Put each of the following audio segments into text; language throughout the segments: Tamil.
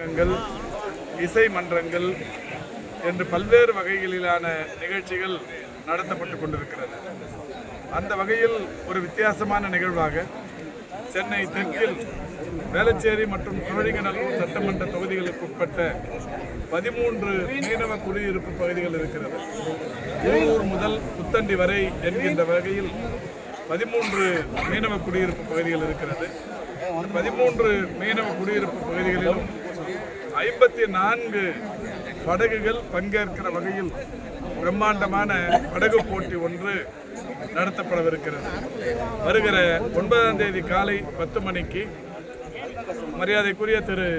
மன்றங்கள் இசை மன்றங்கள் என்று பல்வேறு வகைகளிலான நிகழ்ச்சிகள் நடத்தப்பட்டு கொண்டிருக்கிறது. அந்த வகையில் ஒரு வித்தியாசமான நிகழ்வாக சென்னை தெற்கில் வேளச்சேரி மற்றும் சோழிங்கநல்லூர் சட்டமன்ற தொகுதிகளுக்கு உட்பட்ட பதிமூன்று மீனவ குடியிருப்பு பகுதிகள் இருக்கிறது. ஊரூர் முதல் புத்தண்டி வரை என்கின்ற வகையில் பதிமூன்று மீனவ குடியிருப்பு பகுதிகள் இருக்கிறது. பதிமூன்று மீனவ குடியிருப்பு பகுதிகளிலும் ஐம்பத்தி நான்கு படகுகள் பங்கேற்கிற வகையில் பிரம்மாண்டமான படகு போட்டி ஒன்று நடத்தப்படவிருக்கிறது. வருகிற ஒன்பதாம் தேதி காலை பத்து மணிக்கு மரியாதைக்குரிய திரு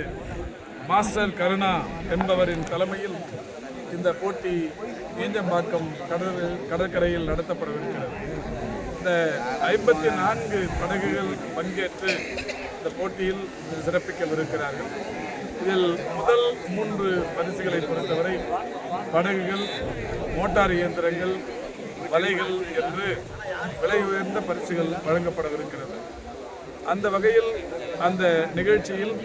மாஸ்டர் கருணா என்பவரின் தலைமையில் இந்த போட்டி நீஞ்சம்பாக்கம் கடல் கடற்கரையில் நடத்தப்படவிருக்கிறது. இந்த ஐம்பத்தி நான்கு படகுகள் பங்கேற்று இந்த போட்டியில் சிறப்பிக்கவிருக்கிறார்கள். இதில் முதல் மூன்று பரிசுகளை பொறுத்தவரை படகுகள் மோட்டார் இயந்திரங்கள் வலைகள் என்று விலை உயர்ந்த பரிசுகள் வழங்கப்படவிருக்கிறது. அந்த வகையில் அந்த நிகழ்ச்சியில்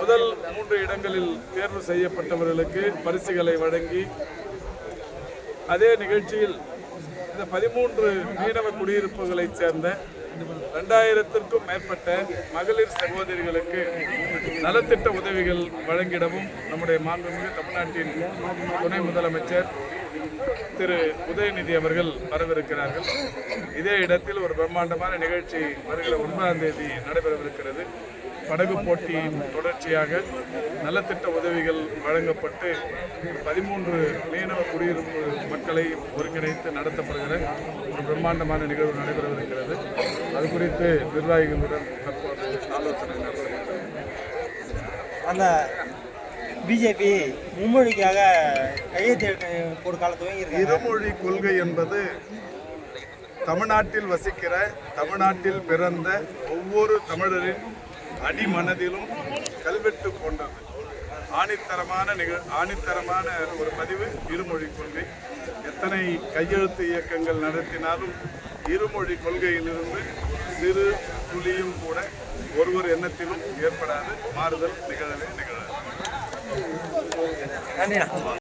முதல் மூன்று இடங்களில் தேர்வு செய்யப்பட்டவர்களுக்கு பரிசுகளை வழங்கி அதே நிகழ்ச்சியில் இந்த பதிமூன்று மீனவ குடியிருப்புகளைச் சேர்ந்த ரெண்டாயிரத்திற்கும் மேற்பட்ட மகளிர் சகோதரிகளுக்கு நலத்திட்ட உதவிகள் வழங்கிடவும் நம்முடைய மாண்புமிகு தமிழ்நாட்டின் துணை முதலமைச்சர் திரு உதயநிதி அவர்கள் வரவிருக்கிறார்கள். இதே இடத்தில் ஒரு பிரம்மாண்டமான நிகழ்ச்சி வருகிற ஒன்பதாம் தேதி நடைபெறவிருக்கிறது. படகு போட்டியின் தொடர்ச்சியாக நலத்திட்ட உதவிகள் வழங்கப்பட்டு பதிமூன்று மீனவ குடியிருப்பு மக்களை ஒருங்கிணைத்து நடத்தப்படுகிற ஒரு பிரம்மாண்டமான நிகழ்வு நடைபெறவிருக்கிறது. அது குறித்து நிர்வாகிகளுடன் தற்போது ஆலோசனை நடத்தப்பட்டது அந்த பிஜேபி மும்மொழிக்காக கையெழுத்து போடு கால துவங்கியிருக்காங்க இருமொழி கொள்கை என்பது தமிழ்நாட்டில் வசிக்கிற தமிழ்நாட்டில் பிறந்த ஒவ்வொரு தமிழரின் அடிமனதிலும் கல்வெட்டு போன்றது ஆணித்தரமான நிகழ் ஆணித்தரமான ஒரு பதிவு இருமொழி கொள்கை. எத்தனை கையெழுத்து இயக்கங்கள் நடத்தினாலும் இருமொழி கொள்கையிலிருந்து சிறு துளியும் கூட ஒருவர் எண்ணத்திலும் ஏற்படாது. மாறுதல் நிகழவே நிகழாது.